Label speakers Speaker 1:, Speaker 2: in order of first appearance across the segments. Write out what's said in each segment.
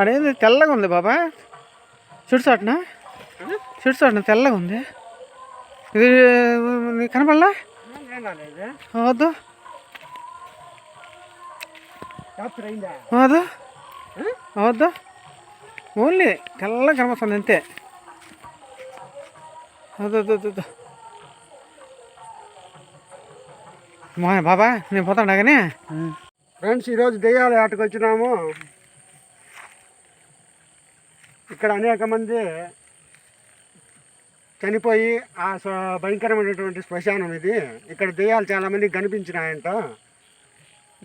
Speaker 1: అదేంది తెల్లగా ఉంది బాబా. చుడుసాటున చుడుసాటున తెల్లగా ఉంది. ఇది కనపడలా? వద్దు. వద్దు. వద్దు. ఓన్లీ తెల్లగా కనపడుతుంది అంతే. వద్దు మా బాబా? నేను పోతాను కానీ?
Speaker 2: ఫ్రెండ్స్ ఈరోజు దెయ్యాల ఆటకు వచ్చినాము. ఇక్కడ అనేక మంది చనిపోయి ఆ భయంకరమైనటువంటి శ్మశానం ఇది. ఇక్కడ దెయ్యాలు చాలామంది కనిపించినాయంట.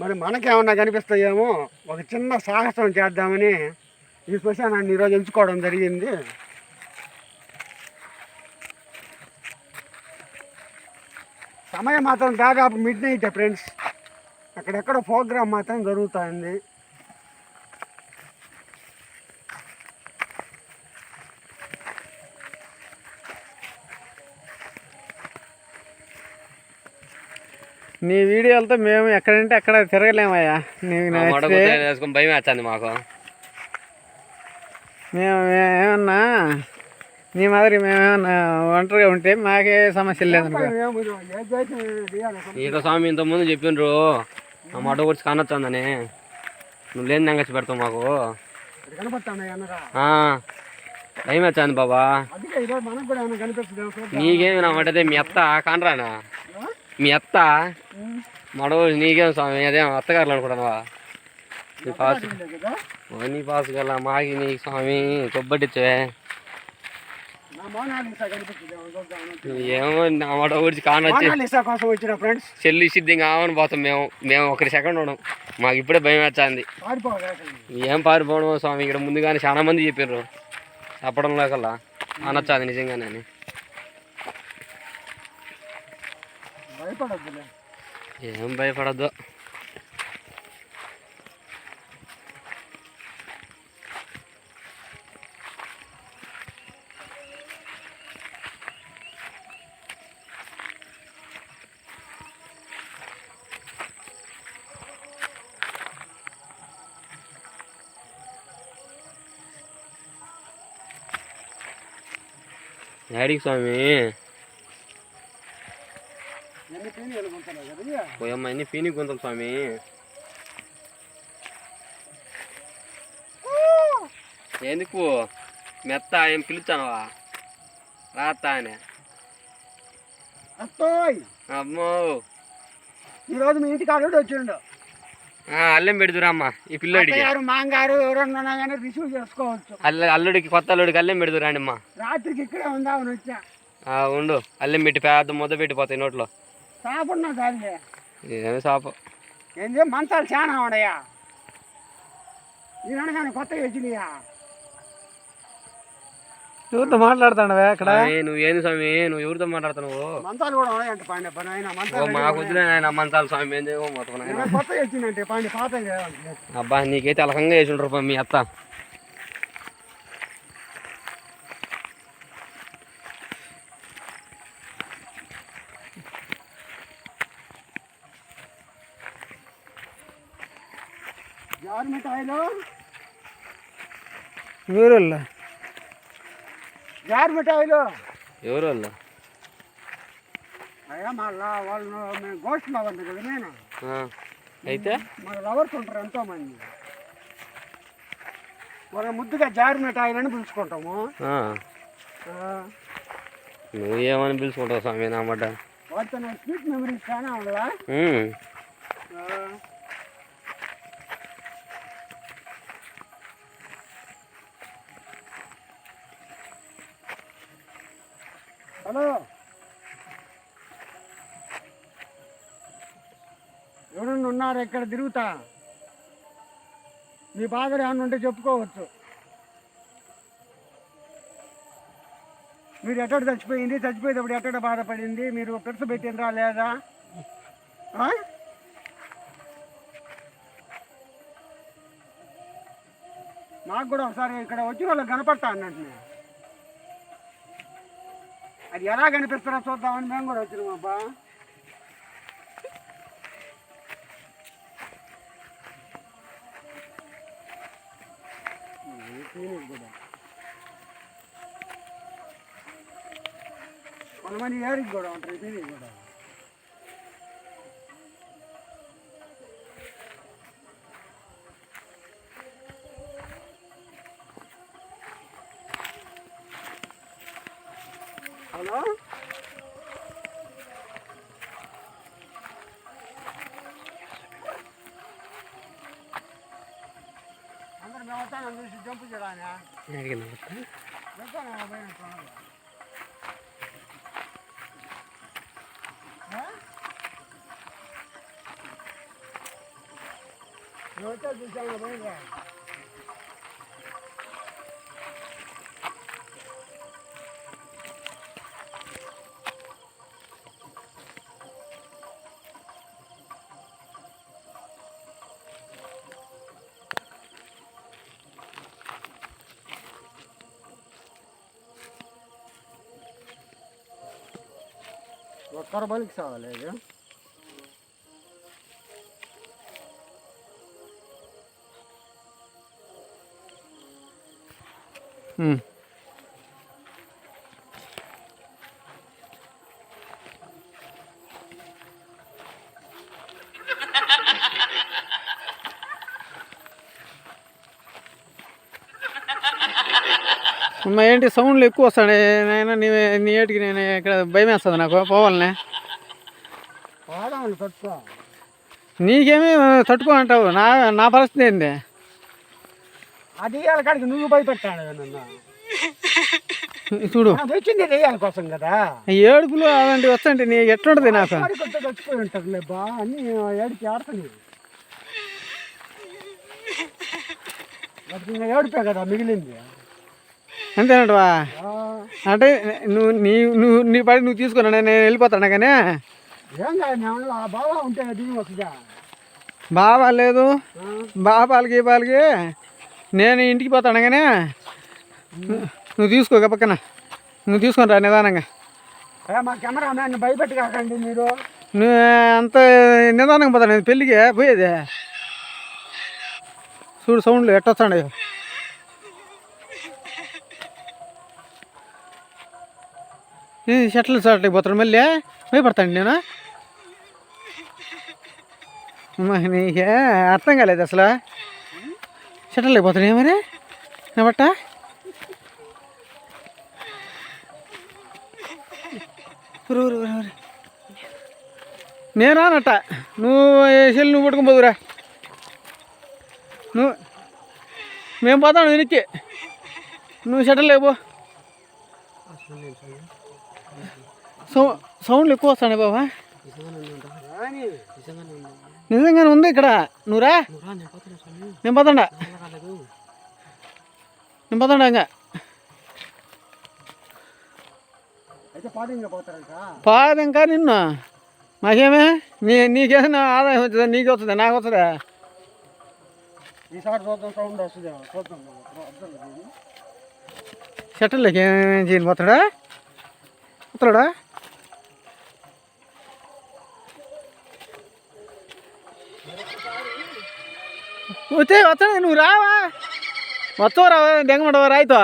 Speaker 2: మరి మనకేమన్నా కనిపిస్తాయేమో ఒక చిన్న సాహసం చేద్దామని ఈ శ్మశానాన్ని ఈరోజు ఎంచుకోవడం జరిగింది. సమయం మాత్రం దాదాపు మిడ్ నైట్ ఫ్రెండ్స్. అక్కడెక్కడ ప్రోగ్రామ్ మాత్రం జరుగుతుంది.
Speaker 1: నీ వీడియోలతో మేము ఎక్కడంటే అక్కడ తిరగలేమయ్యా. నీకు
Speaker 3: వేసుకొని భయం వేస్తుంది మాకు.
Speaker 1: మేము ఏమన్నా నీ మాదిరి మేమేమన్నా ఒంటరిగా ఉంటే మాకే సమస్య లేదనుకో
Speaker 3: ఈక స్వామి ఇంత ముందు చెప్పిండ్రు ఆ మాట గురించి కానొచ్చిందని నువ్వు లేని దంగచ్చి పెడతావు మాకు. భయం వచ్చింది బాబా. నీకేమి నా మాట అదే మీ అత్త కానరానా? మీ అత్త? మడవ నీకేం స్వామి? అదే అత్తగారులు అనుకుంటున్నావా? నీ పాస్ నీ పాస్ గల మాకి నీ స్వామి
Speaker 2: కనిపిస్తుంది ఏమో
Speaker 3: నా మాట గురించి కానొచ్చి.
Speaker 2: ఫ్రెండ్స్
Speaker 3: చెల్లి సిద్ధి కావని పోతాం మేము. మేము ఒకరి సెకండ్ ఉన్నాం మాకు ఇప్పుడే భయం వచ్చింది ఏం పారిపోవడం స్వామి ఇక్కడ ముందుగానే చాలా మంది చెప్పారు చెప్పడం లేకల్లా. అనొచ్చాది నిజంగానే
Speaker 2: భయపడద్దులే
Speaker 3: ఏం భయపడద్దు డాడీకి పోయమ్మ అన్ని పీని గుంతలు స్వామి? ఎందుకు? మెత్త ఏం పిలుచానవా రాత్తా అని. అమ్మో!
Speaker 2: ఈరోజు మీ ఇంటికి అల్లుడు వచ్చిండు.
Speaker 3: ఆ, అల్లెం పెడుతురా అమ్మ ఈ పిల్లోడికి.
Speaker 2: మాంగారు ఎవరన్నా కానీ రిసీవ్ చేసుకోవచ్చు.
Speaker 3: అల్ల అల్లుడికి కొత్త అల్లుడికి అల్లెం పెడుతురా అండి అమ్మ
Speaker 2: రాత్రికి ఇక్కడే ఉందామని వచ్చా.
Speaker 3: ఆ, ఉండు అల్లెం పెట్టి పెద్ద ముద్ద పెట్టిపోతాయి నోట్లో.
Speaker 2: సాపున్నా దాన్ని
Speaker 3: ఏమి
Speaker 2: ఏంది మంచాలు చాలా ఉన్నాయా? కొత్తగా వచ్చినాయా
Speaker 1: ఎవరితో మాట్లాడుతాడవే అక్కడ
Speaker 3: స్వామి, నువ్వు ఏంది స్వామి? నువ్వు ఎవరితో మాట్లాడుతున్నావు?
Speaker 2: మంచాలు కూడా ఉన్నాయంట పాండే పని ఆయన మంచాలు
Speaker 3: మాకు వద్దులే నాయన మంచాలు స్వామి ఏం చేయమో మొత్తం
Speaker 2: కొత్తగా వచ్చిందంటే పాండే పాత
Speaker 3: అబ్బా నీకైతే అలకంగా వేసి ఉంటారు మీ అత్త.
Speaker 2: మిఠాయిలు
Speaker 1: ఊరుల్లో
Speaker 2: జారు మిఠాయిలు
Speaker 3: ఎవరు వాళ్ళు
Speaker 2: అయ్యా మళ్ళా వాళ్ళు మేము గోష్ఠి మావండి కదా నేను.
Speaker 3: అయితే?
Speaker 2: మన లవర్స్ ఉంటారు ఎంతో మంది వాళ్ళ ముద్దుగా జారు మిఠాయిలని పిలుచుకుంటాము.
Speaker 3: ఆ,
Speaker 2: ఆ,
Speaker 3: నువ్వు ఏమని పిలుచుకుంటావు స్వామి నా మాట?
Speaker 2: వాటితో నాకు స్వీట్ మెమరీస్ చాలా ఉండదా హలో ఎవరన్నా ఉన్నారు? ఇక్కడ తిరుగుతా? మీ బాధలు ఏమన్నా ఉంటే చెప్పుకోవచ్చు. మీరు ఎక్కడ చచ్చిపోయింది? చచ్చిపోయేటప్పుడు ఎక్కడ బాధపడింది? మీరు పెరుసు పెట్టినరా లేదా? నాకు కూడా ఒకసారి ఇక్కడ వచ్చిన వాళ్ళకి కనపడతా అన్నట్టు అది ఎలా కనిపిస్తారో చూద్దామని మేము కూడా వచ్చినాం అబ్బా దీనికి కూడా కొంతమంది ఏరికి కూడా ఉంటారు దీనికి కూడా 여기 나왔다. 여기다 주잖아, 보니까. బలికి సాగలేదు
Speaker 1: ఉమ్. అమ్మ ఏంటి సౌండ్లు ఎక్కువ వస్తాయి నేను నీ నీ ఏటికి నేను ఇక్కడ భయం వేస్తుంది నాకు పోవాలనే. నీకేమీ తట్టుకో అంటావు? నా నా పరిస్థితి ఏంటి
Speaker 2: అది కాడికి నువ్వు భయపెట్టాడు
Speaker 1: చూడు.
Speaker 2: మనం తెచ్చింది దెయ్యాల కోసం కదా.
Speaker 1: ఏడుపులు అలాంటివి వస్తాయంటే నీ ఎట్లుంటుంది నాకు?
Speaker 2: చచ్చిపోయి ఉంటారులే బా అన్ని ఏడికి ఆడుతుంది ఏడిపే కదా మిగిలింది.
Speaker 1: అంతేనంటవా? అంటే నువ్వు నీ నువ్వు నీ పడి నువ్వు తీసుకున్నా నేను వెళ్ళిపోతాను కానీ? బాబా లేదు. బాబాలకి బాలకి నేను ఇంటికి పోతాను కానీ? నువ్వు తీసుకో పక్కన. నువ్వు తీసుకొని రా నిదానంగా.
Speaker 2: మా కెమెరా మీరు.
Speaker 1: నువ్వు అంత నిదానంగా పోతాను? పెళ్ళికి పోయేది? చూడు సౌండ్లు ఎట్టొస్తాడు షట్లు షర్ట్ పోతాడు మళ్ళీ. భయపడతాండి నేను. నీకే అర్థం కాలేదు అసలు. షట్టలు పోతాడు ఏమని నా బట్ట? ఊరు, ఊరు, నువ్వు చెల్లి నువ్వు పట్టుకొని పోదురా. నువ్వు మేము పోతాను వెనక్కి. నువ్వు షటిల్ లేబో సౌ సౌండ్లు ఎక్కువ వస్తాయి బాబా. నిజంగానే ఉంది ఇక్కడ. నువ్వురా నేను పోతాడా నేను పోతాడా ఇంకా.
Speaker 2: అయితే
Speaker 1: పాదు ఇంకా నిన్ను. మాకేమే నీ నీకేమైనా ఆదాయం వచ్చిందా? నీకు వస్తుందా? నాకు వస్తుందా?
Speaker 2: ఈసారి చూద్దాం సౌండ్ వస్తుంది చూద్దాం అబ్జర్వ్ ఏమేమి
Speaker 1: షట్టర్లోకి చేయని? పోతాడా? పోతాడా? వచ్చే వచ్చాడు నువ్వు రావా? మొత్తం రావా దెంగమంటావా రాయితో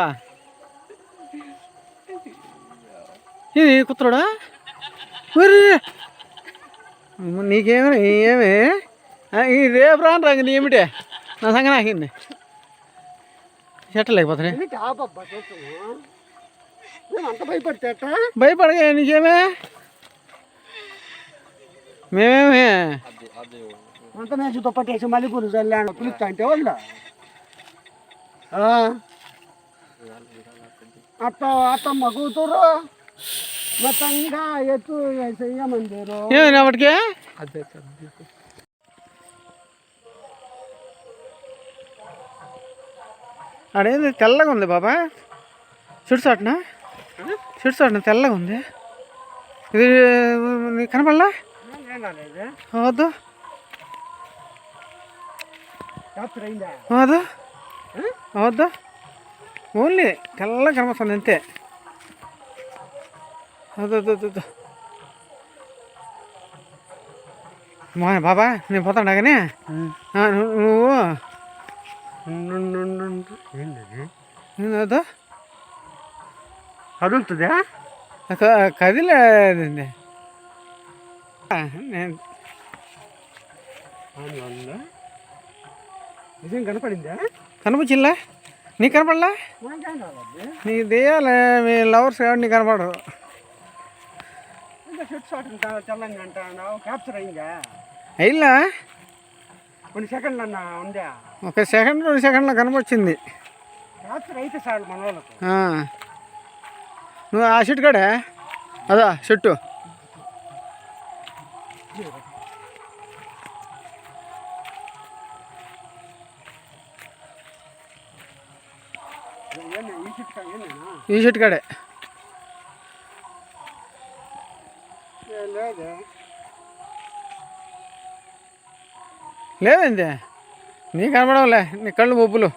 Speaker 1: ఇది కుత్తడా నీకేమి ఏమి? ఈ రేపు రాను రంగు నీ ఏమిటే? నా సంగతి నాకింది
Speaker 2: ఎట్టా?
Speaker 1: భయపడగా నీకేమే? మేమేమి?
Speaker 2: అంత మేసి దుప్పట్టేసి మళ్ళీ గురు చల్లాను పిలుస్తా అంటే వాళ్ళు ఆ. అత్త అత్తమ్మ కూతురు. మొత్తంగా ఎత్తు చెయ్యమందిరు
Speaker 1: ఏమి అప్పటికే? అడేంది తెల్లగా ఉంది బాబా. చుట్టు చాటున తెల్లగా ఉంది. ఇది కనపడలా? వద్దు.
Speaker 2: రాత్రి అయిందా?
Speaker 1: వద్దు వద్దు ఓన్లీ తెల్లగా కనపడుతుంది అంతే. వద్దు మా బాబా నేను పోతాడా కానీ? నువ్వు నువ్వు
Speaker 2: ఏంటి
Speaker 1: ఏదో
Speaker 2: కదులుతుందా?
Speaker 1: కదిలేదండి. నేను
Speaker 2: నిజం కనపడిందా?
Speaker 1: కనిపించిందా నీకు కనపడలా?
Speaker 2: నీకు
Speaker 1: దెయ్యాలి మీ లవర్స్ కాబట్టి నీకు కనపడరు. అయిలా
Speaker 2: కొన్ని సెకండ్లు అన్న ఉందా?
Speaker 1: ఒక సెకండ్ రెండు సెకండ్లో కనపచ్చింది.
Speaker 2: క్యాప్చర్ అయితే చాలు మన వాళ్ళకు
Speaker 1: ఆ. నువ్వు ఆ షర్ట్ కాడే? అదా షర్టు.
Speaker 2: ఏంది ఈ షర్ట్ కాదు ఏందేనా
Speaker 1: ఈ కాడే. లేదండి నీ కనపడవులే నీ కళ్ళు బొబ్బులు